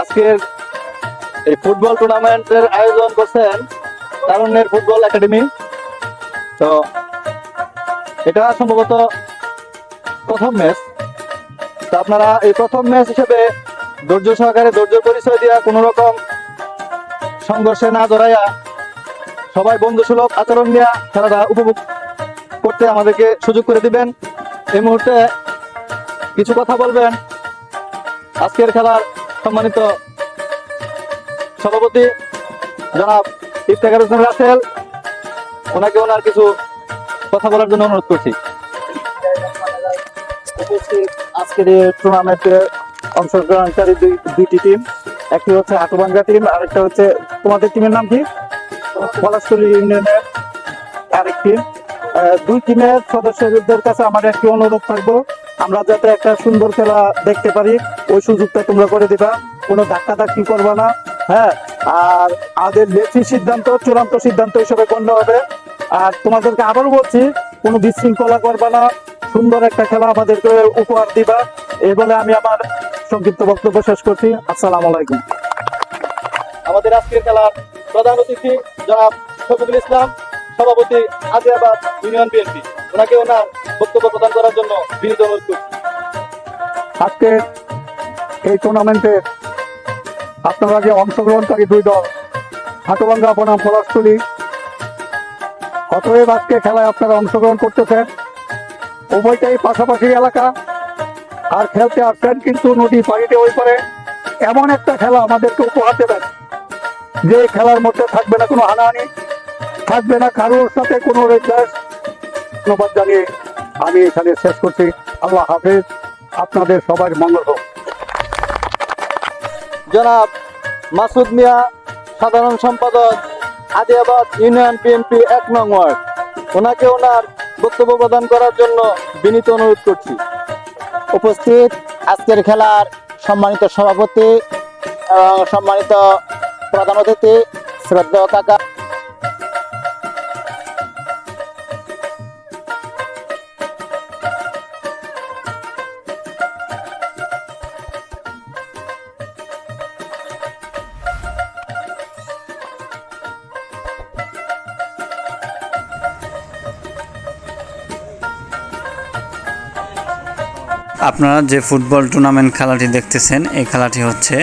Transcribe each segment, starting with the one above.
আজকের এই ফুটবল টুর্নামেন্টের আয়োজন করছেন তারুণ্যের ফুটবল একাডেমি। তো এটা সম্ভবত প্রথম ম্যাচ। তো আপনারা এই প্রথম ম্যাচ হিসেবে ধৈর্য সহকারে ধৈর্য পরিচয় দিয়া কোনো রকম সংঘর্ষে না জড়াইয়া সবাই বন্ধুসুলভ আচরণ দিয়া খেলাটা উপভোগ করতে আমাদেরকে সুযোগ করে দিবেন। এই মুহূর্তে কিছু কথা বলবেন? আজকের খেলার সম্মানিত সভাপতি জনাব ইফতেখার হোসেন রাসেল, ওনাকে ওনার কিছু কথা বলার জন্য অনুরোধ করছি। আজকের এই টুর্নামেন্টে অংশগ্রহণকারী দুই, দুইটি টিম একটি হচ্ছে হাটুবাঙ্গা টিম আরেকটা হচ্ছে তোমাদের টিমের নাম কি? পলাশতলী ইউনিয়নের আরেক টিম দুই টিমের সদস্যদের কাছে আমার একটি অনুরোধ থাকব। আমরা যাতে একটা সুন্দর খেলা দেখতে পারি, ওই সুযোগটা তোমরা করে দিবা। কোনো ধাক্কা ধাক্কি করবে না হ্যাঁ? আর আমাদের বেশি সিদ্ধান্ত, চূড়ান্ত সিদ্ধান্ত হিসেবে গণ্য হবে। আর তোমাদেরকে আবারও বলছি, কোনো বিশৃঙ্খলা করবে না, সুন্দর একটা খেলা আমাদেরকে উপহার দিবা। এই বলে আমি আমার সংক্ষিপ্ত বক্তব্য শেষ করছি। আসসালাম আলাইকুম। আমাদের আজকের খেলার প্রধান অতিথি জনাব শফিকুল ইসলাম, সভাপতি আজিয়াবাদ ইউনিয়ন বিএনপি। ওনাকে ওনার বক্তব্য প্রদান করার জন্য বিনীত অনুরোধ আজকে এই টুর্নামেন্টে আপনারা যে অংশগ্রহণকারী দুই দল, হাটুবাঙ্গা বনাম পলাশতলী, অতএব আজকে খেলায় আপনারা অংশগ্রহণ করতেছেন। উভয়টাই পাশাপাশি এলাকা, আর খেলতে আসছেন কিন্তু নদী পানিতে ওই পারে। এমন একটা খেলা আমাদেরকে উপহার দেবেন, যে খেলার মধ্যে থাকবে না কোনো হানাহানি, থাকবে না কারোর সাথে কোনো রেজাল্ট ধন্যবাদ জানিয়ে আমি এখানে শেষ করছি। আল্লাহ হাফেজ, আপনাদের সবার মঙ্গল হোক। জনাব মাসুদ মিয়া, সাধারণ সম্পাদক, আদিয়াবাদ ইউনিয়ন বিএনপি এক নং ওয়ার্ড। ওনাকে ওনার বক্তব্য প্রদান করার জন্য বিনীত অনুরোধ করছি। উপস্থিত আজকের খেলার সম্মানিত সভাপতি এবং সম্মানিত প্রধান অতিথি, শ্রদ্ধেয় কাকা আপনারা যে ফুটবল টুর্নামেন্ট খেলাটি দেখতেছেন, এই খেলাটি হচ্ছে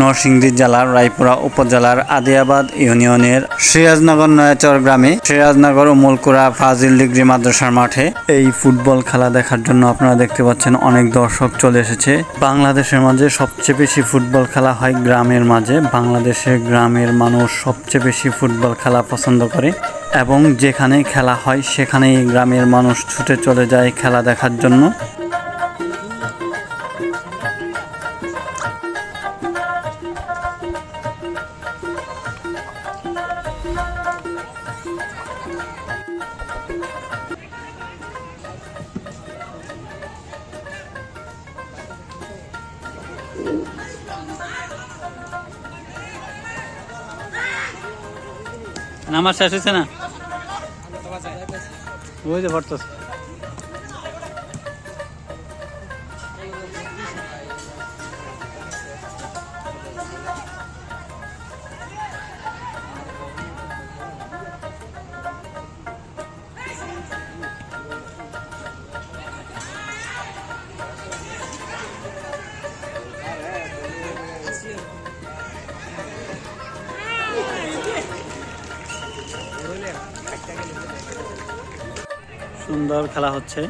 নরসিংদী জেলার রায়পুরা উপজেলার আদিয়াবাদ ইউনিয়নের সিরাজনগর নয়াচর গ্রামে সিরাজনগর ও মুলকুরা ফাজিল ডিগ্রি মাদ্রাসার মাঠে এই ফুটবল খেলা দেখার জন্য আপনারা দেখতে পাচ্ছেন অনেক দর্শক চলে এসেছে। বাংলাদেশের মাঝে সবচেয়ে বেশি ফুটবল খেলা হয় গ্রামের মাঝে। বাংলাদেশের গ্রামের মানুষ সবচেয়ে বেশি ফুটবল খেলা পছন্দ করে এবং যেখানে খেলা হয় সেখানেই গ্রামের মানুষ ছুটে চলে যায় খেলা দেখার জন্য। নামাজ শেষ হয়েছে না? বুঝতে যে সুন্দর খেলা হচ্ছে।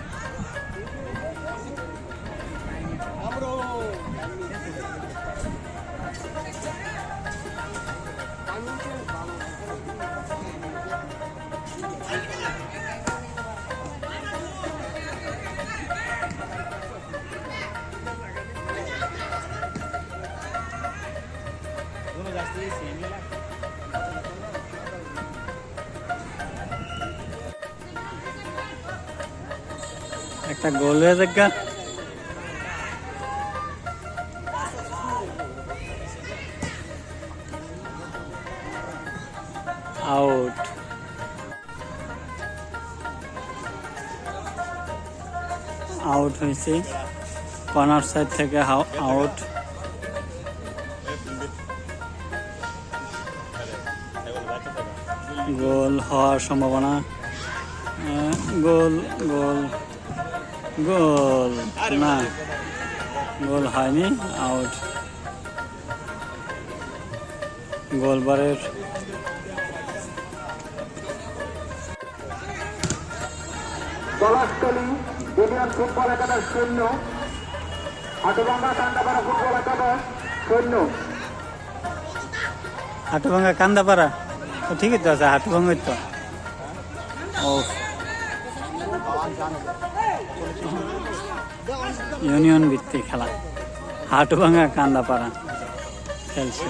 একটা গোল হয়ে আউট আউট হয়েছে। কর্নার সাইড থেকে আউট গোল হওয়ার সম্ভাবনা। গোল গোল গোল না গোল হয়নি আউট গোলবারের পলাশতলী ইউনিয়ন ফুটবল একাদশ শূন্য। হাটুভাঙ্গা কান্দাপাড়া ফুটবল একাদশ শূন্য। হাটুভাঙ্গা কান্দাপাড়া? তো ঠিকই তো আছে হাটুভাঙ্গাই তো। ও। ইউনিয়ন ভিত্তিক খেলা। হাটুভাঙ্গা কান্দাপাড়া খেলছে।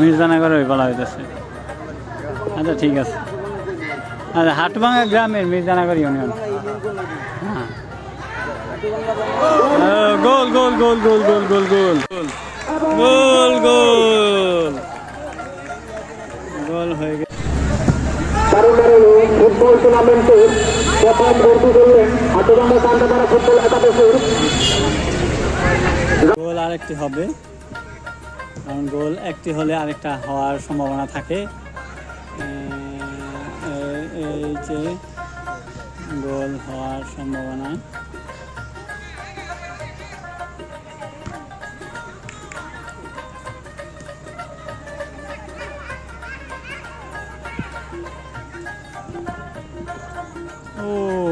মির্জানগর ওই বলা হইতেছে। আচ্ছা ঠিক আছে। আচ্ছা হাটভাঙ্গা গ্রামের মির্জানগর ইউনিয়ন। হ্যাঁ। আহ, গোল goal goal goal goal goal goal. Goal goal. গোল হয়ে গেছে। গোল আরেকটি হবে। কারণ গোল একটি হলে আরেকটা হওয়ার সম্ভাবনা থাকে। এই যে গোল হওয়ার সম্ভাবনা। Oh.